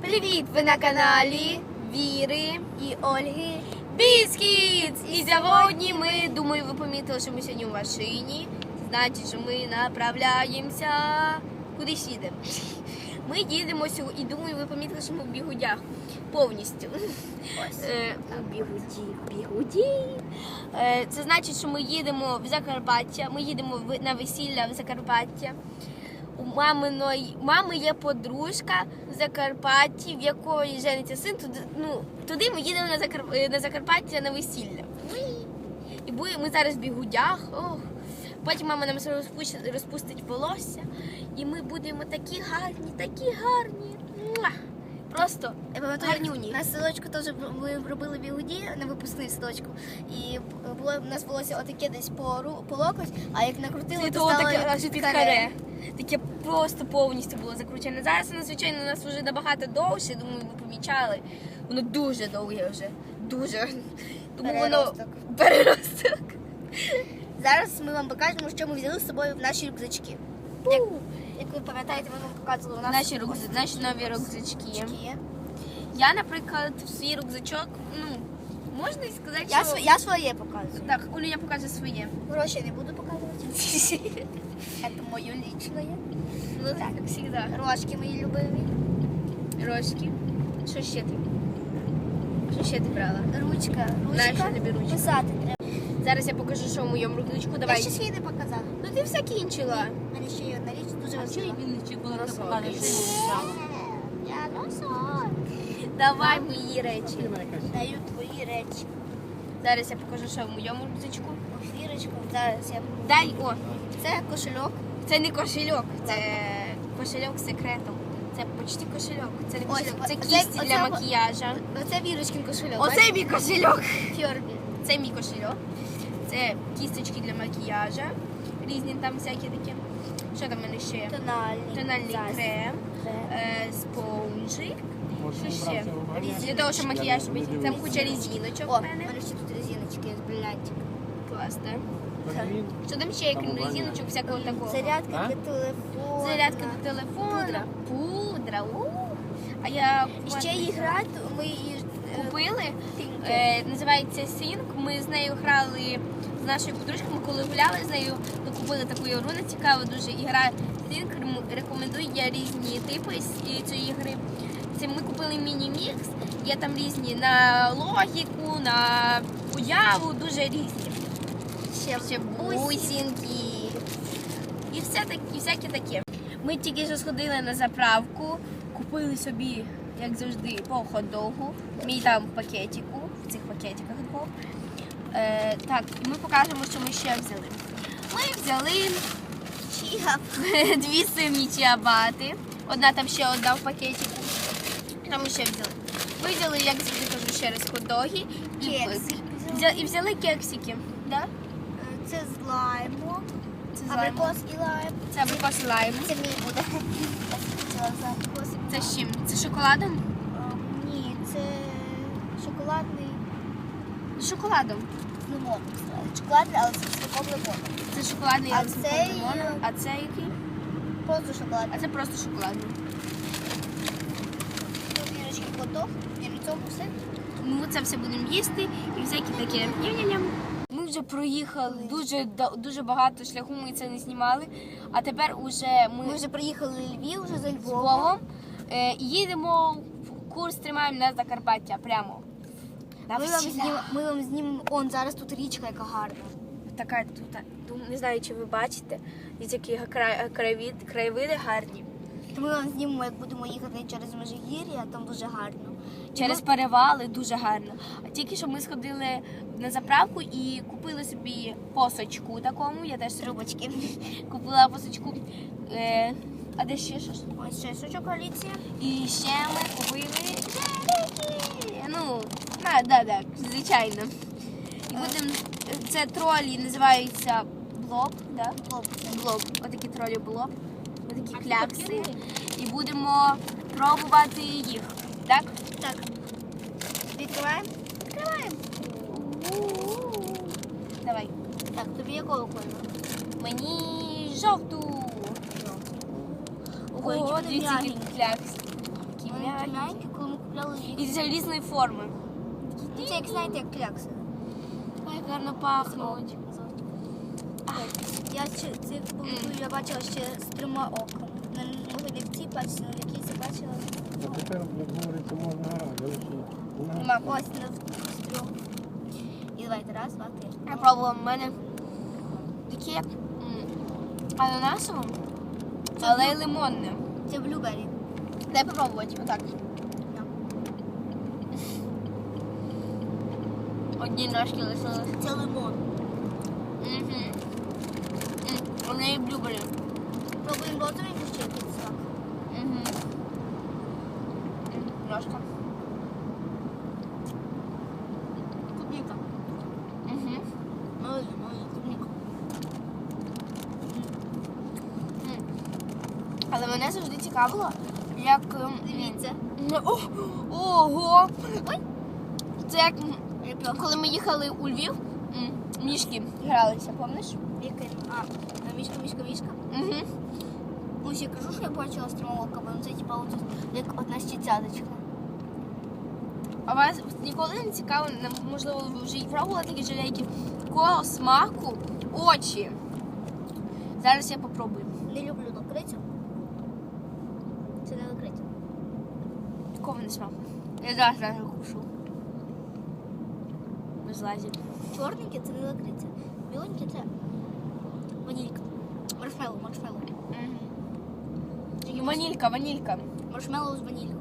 Привіт! Ви на каналі Віри і Ольги. Біскітс! І сьогодні ми, думаю, ви помітили, що ми сьогодні в машині. Значить, що ми направляємося. Кудись їдемо. Ми їдемо сьогодні, і думаю, ви помітили, що ми в бігудях повністю. Е, Бігуді, бігуді. Е, Це значить, що ми їдемо в Закарпаття. Ми їдемо в- на весілля в Закарпаття. У маминої мами є подружка в Закарпатті, в якої жениться син. Туди, ну, туди ми їдемо на, Закар... е, на Закарпаття на весілля. І ми зараз в бігудях. Ох. Потім мама нам розпустить, розпустить волосся, і ми будемо такі гарні, такі гарні. Просто Я пам'ятаю, гарнюні. на садочку теж ми робили бігуді на випускний садочку. І було у нас волосся отаке десь по, ру- по локоть, а як накрутили, Це то стало таке як аж під каре. Таке просто повністю було закручене. Зараз воно, звичайно, у нас вже набагато довше, думаю, ви помічали. Воно дуже довге вже. Дуже. Тому воно Переросток. переросток. Зараз ми вам покажемо, що ми взяли з собою в наші рюкзачки. Як, як ви пам'ятаєте, ми вам показували у нас Наші рюкзачки, наші нові рюкзачки. рюкзачки. Я, наприклад, в свій рюкзачок, ну, можна і сказати, Я, що... св- я своє показую. Так, Оля, я покажу своє. Гроші не буду показувати. Це моє лічне. Ну, так, як завжди. Рожки мої любимі. Рожки. Що ще ти? Що ще ти брала? Ручка. Ручка. тобі ручка? Писати треба. Зараз я покажу, що в моєму рюкзачку. Я Давай. ще свій не показала. Ну ти все кінчила. У мене ще є одна річ чого важлива. Вінничі, я? Я носок. Давай мої речі. Даю твої речі. Зараз я покажу, що в моєму рюкзачку. Фірочку. Зараз я. Дай, о, Це кошельок. це не кошельок, це кошельок з секретом. Це почти кошельок. Це не кошельок, це оце для макіяжа. Оце Вірочкин кошельок. Оце мій кошельок. Фьорбі. Це мій кошельок. Це кісточки для макіяжа. Різні там всякі такі. Що там в мене ще? Тональний. Тональний крем, е, спонжик. Що ще? Для того, щоб макіяж робити. Там куча різіночок О, в мене. мене ще тут резиночки з бриллиантик. Клас, так? Що там ще крім резиночок, всякого такого? Зарядка для телефону. Зарядка до телефона. Пудра. Пудра. А я І ще її грати, ми її е, купили. Е, називається Sync. Ми з нею грали з нашою подружкою, ми коли гуляли з нею, ми купили таку ігру, не цікава дуже ігра. Рем- Рекомендую я різні типи цієї ігри. Це ми купили міні-мікс, є там різні на логіку, на уяву, дуже різні. ще, Ще бусинки. І все такі, всяке таке. Ми тільки що сходили на заправку, купили собі, як завжди, по хот-догу. Мій там в пакетику, в цих пакетиках. Е, так, ми покажемо, що ми ще взяли. Ми взяли дві сині чиабати. Одна там ще одна в пакетику. Що ми ще взяли? Ми взяли, як завжди кажу, ще раз хот-доги і, Кексики взяли, і взяли кексики. Да? Е, Це з лайму. Це з лаймом. Абрикос і лайм. Це абрикос і лайм. Це мій буде. Це з чим? Це з шоколадом? Е, Ні, це шоколадний З шоколадом. з лимоном. Шоколадний, але це з таким лимоном. Це шоколадний А але з цей- лимоном. А це який? Просто шоколадний. А це просто шоколадний. Тут Вірочки готов. І на цьому все. Ми це все будемо їсти і всякі таке. Ням-ням-ням. Ми вже проїхали дуже да- дуже багато шляху, ми це не знімали. А тепер уже ми, Ми вже приїхали в Львів, вже за з Львовом. Богом е, їдемо в курс тримаємо на Закарпаття прямо. На Ми вам, знім, ми вам знімемо. Он зараз тут річка, яка гарна. Така тут, не знаю, чи ви бачите, і такі край, краєвид, краєвиди гарні. То ми вам знімемо, як будемо їхати через Межигір'я, там дуже гарно. Через ми- перевали дуже гарно. А тільки що ми сходили на заправку і купили собі посочку такому. Я теж трубочки. купила посочку. Е, а де ще щось? Ось ще сучок коаліція. І ще ми купили. Ну, на, да, да, звичайно. І будемо. Це тролі називаються блок, да? Блок. Отакі тролі блок. Отакі клякси. І будемо пробувати їх. Так? Так. Відкриваємо? Відкриваємо. Давай. Так, тобі якого кольору? Мені жовту. Ой, Ого, дивіться, які клякси. Вони м'які, коли ми купляли їх. І це різної форми. Це як знаєте, як клякси. Ой, як гарно пахнуть. Я ще цих я бачила ще з трьома могли не в цій пачці, але в якій це бачила. А тепер, як говориться, можна грати, Нема. Ось на трьох. І давайте раз, два, три. Я пробувала в мене таке як ананасове, але й лимонне. Це блюбері. Дай попробувати, отак. Одні ножки лишились. Це лимон. Угу. Вони і блюбері. Пробуємо розовеньку ще якийсь смак. Угу. Ножка. Клубніка. Угу. Малина, малина, клубніка. Але мене завжди цікавило, як. ем, Дивіться. Ну, Ого! Ой. Це як м, коли ми їхали у Львів, мішки гралися, пам'ятаєш? Який? А, мішка, мішка, мішка. Угу. Ось я кажу, що я бачила трьома оками. Ну це типа як одна щитязочка. А вас ніколи не цікаво, можливо, ви вже і пробували такі жилейки, кого смаку очі. Зараз я попробую. Не люблю лакрицю. Це не лакриця. Такого не смаку. Я зараз зараз кушу. Без лазі. Чорненьке це не лакриця. Біленьке це ванілька. Маршмеллоу, маршмеллоу. Угу. Ванілька, ванілька. Маршмеллоу з ванількою.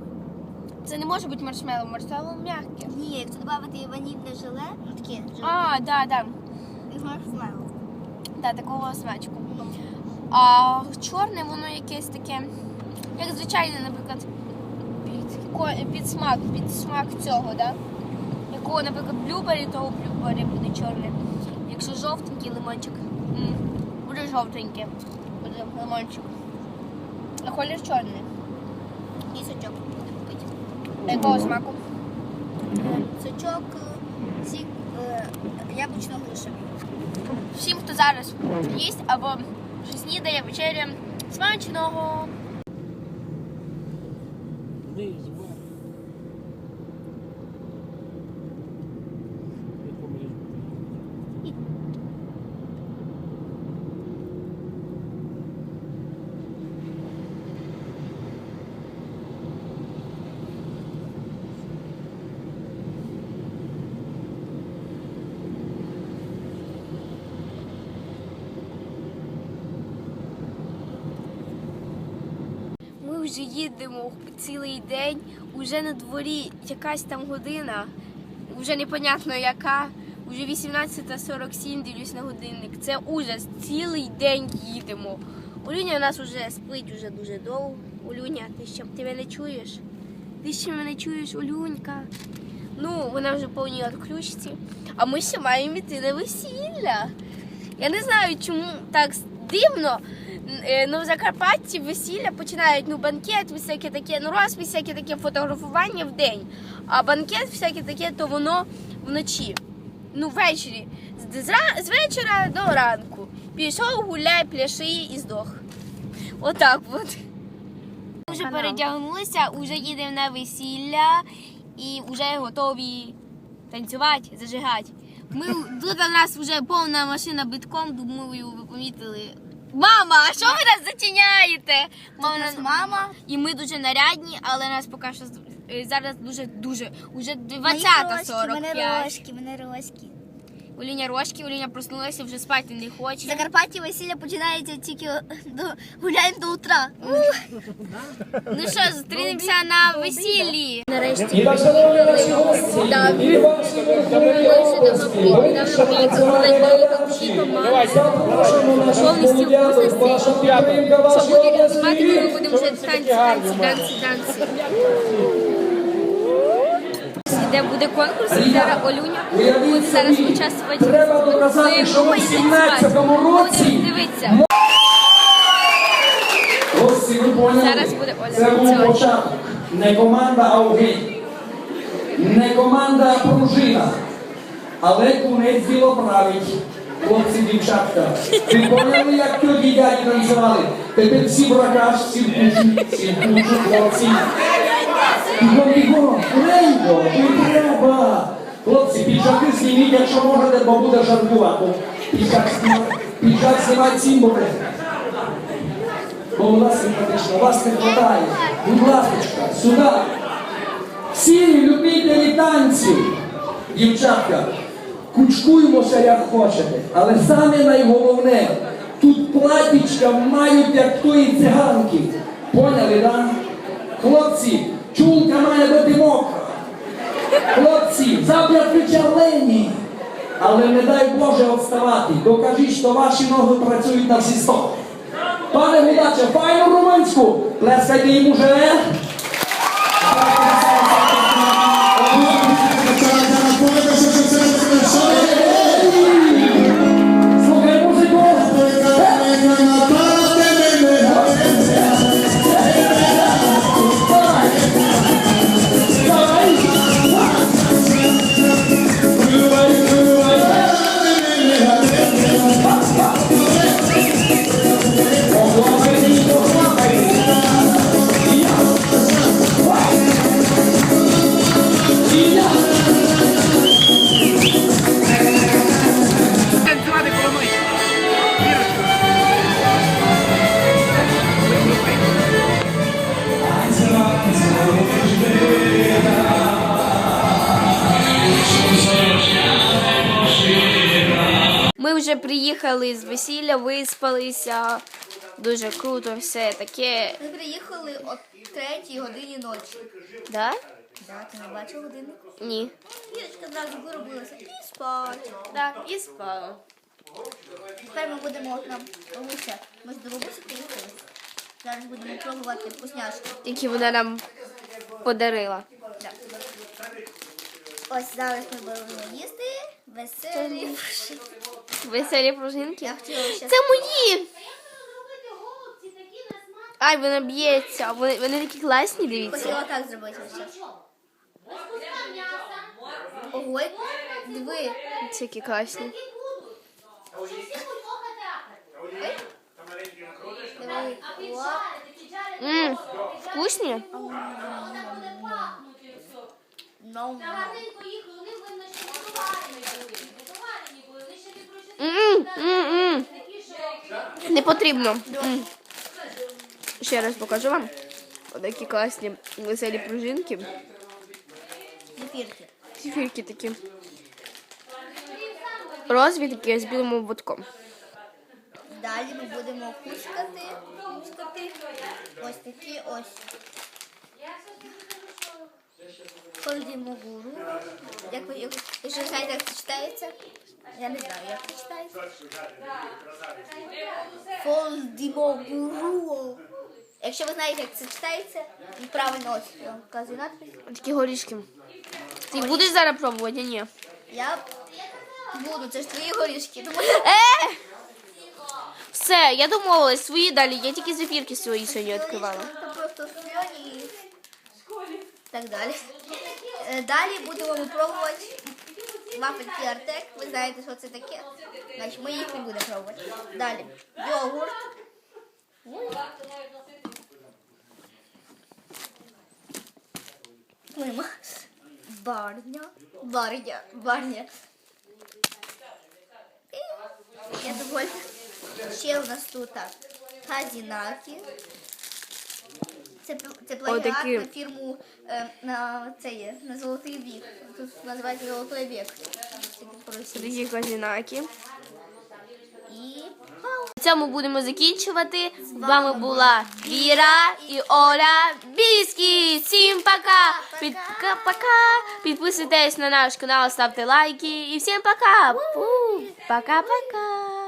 Це не може бути маршмеллоу, маршмеллоу м'яке. Ні, якщо додати ванільне желе, таке желе, А, да, да. і маршмеллоу. Да, такого смачку. А чорне воно якесь таке, як звичайне, наприклад, під, ко- під смак, під смак цього, да? Якого, наприклад, блюбері, того блюбері буде чорне. Якщо жовтенький лимончик, м, буде жовтенький, буде лимончик. А колір чорний. І сочок буде купити. Якого смаку? Сочок, е, сік е, яблучно-грушевий. Всім, хто зараз їсть або вже снідає, вечеря, смачного! Ні, зубар. Якому лиш бути. Ми вже їдемо цілий день, уже на дворі якась там година, вже непонятно яка, вже 18.47 дивлюсь на годинник. Це ужас, цілий день їдемо. Улюня у нас вже спить вже дуже довго. Улюня, ти ще ти мене чуєш? Ти ще мене чуєш, Улюнька? Ну, вона вже повній відключці. А ми ще маємо йти на весілля. Я не знаю, чому так дивно. Е, Ну, в Закарпатті весілля починають ну, банкет, всяке таке, ну раз всяке таке фотографування в день, а банкет всяке таке, то воно вночі. Ну, ввечері. З, з, з вечора до ранку. Пішов, гуляй, пляши і здох. Отак от. Ми вже передягнулися, вже їдемо на весілля і вже готові танцювати, зажигати. Ми тут у нас вже повна машина битком, думаю, ви помітили. Мама, а що ви нас зачиняєте? Мама, нас мама. і ми дуже нарядні, але нас поки що е, зараз дуже дуже уже Мої 20.45. рожки, мене рожки, мене рожки. Уліня рожки, Уліня проснулася, вже спати не В хоче. Закарпатті весілля починається тільки до гуляємо до утра. Ну що, зустрінемося на весіллі. Нарешті. Так, шановні наші гості, і ваші верховні гості, Де буде конкурс, і зараз Олюня буде зараз участвувати. треба доказати, що в 17-му році Дивіться. Гості, ви поняли? Зараз буде Оля Це був початок. Не команда Аугей, не команда пружина, але кунець діло править. Хлопці, дівчатка. Ви поняли, як тоді дяді танцювали? Тепер всі бракаш, всі в душу, всі в душу, хлопці. Бігом, бігом, скоренько, не треба. Хлопці, піджаки зніміть, якщо можете, бо буде жаркувати. Піджак знімати, піджак знімати всім буде. Бо у нас симпатично, вас не хватає. Будь ласка, сюди. Всі любителі танців, дівчатка, кучкуємося як хочете. Але саме найголовне, тут платічка мають як тої циганки. Поняли, да? Хлопці, чулка має бути мокра. Хлопці, зап'ятки чарлені. Але не дай Боже відставати. Докажіть, що ваші ноги працюють на всі сто. Пане глядаче, файну румунську. Плескайте йому уже. Приїхали з весілля, виспалися. Дуже круто все таке. Ми приїхали о 3 годині ночі. Да? Да, ти не бачив годинник? Ні. Вірочка одразу виробилася і спать. Так, і спала. Тепер ми будемо нам бабуся. Ми ж до бабусі приїхали. Зараз будемо пробувати вкусняшки. Які вона нам подарила. Так. Ось зараз ми будемо їсти веселі. Веселі пружинки. Це мої! Ай, вона б'ється. Вони, вони такі класні, дивіться. хотіла так зробити. Ого, диви. Це які класні. Диви. О, Ммм, вкусні? ну, Ммм, ммм, Не потрібно. М. Ще раз покажу вам. Отакі класні веселі пружинки. зефірки. Зефірки такі. Розові такі з білим ободком. Далі ми будемо кускати. Кускати. Ось такі ось. Ходимо гуру. Як ви, як, якщо знаєте, як це читається? Я не знаю, як це читається. Фолдімогуру. Якщо ви знаєте, як це читається, і правильно ось я вам вказую надпис. Такі горішки. Ти будеш зараз пробувати, ні? Я буду, це ж твої горішки. Тому Е! Все, я домовилась, свої далі. Я тільки зефірки свої сьогодні відкривала. Це просто сльоні і так далі. Е, Далі будемо пробувати вафельки Артек. Ви знаєте, що це таке. Значить, ми їх не будемо пробувати. Далі. Йогурт. Барня. Барня. Барня. Я довольна. Ще у нас тут так, газінаки. Це, це плагіат на фірму е, на це є, на золотий вік. Тут називається золотий вік. Такі козінаки. І На цьому будемо закінчувати. З вами була Віра і Оля Біскі. Всім пока! Під... пока! Підписуйтесь на наш канал, ставте лайки і всім пока! Пока-пока!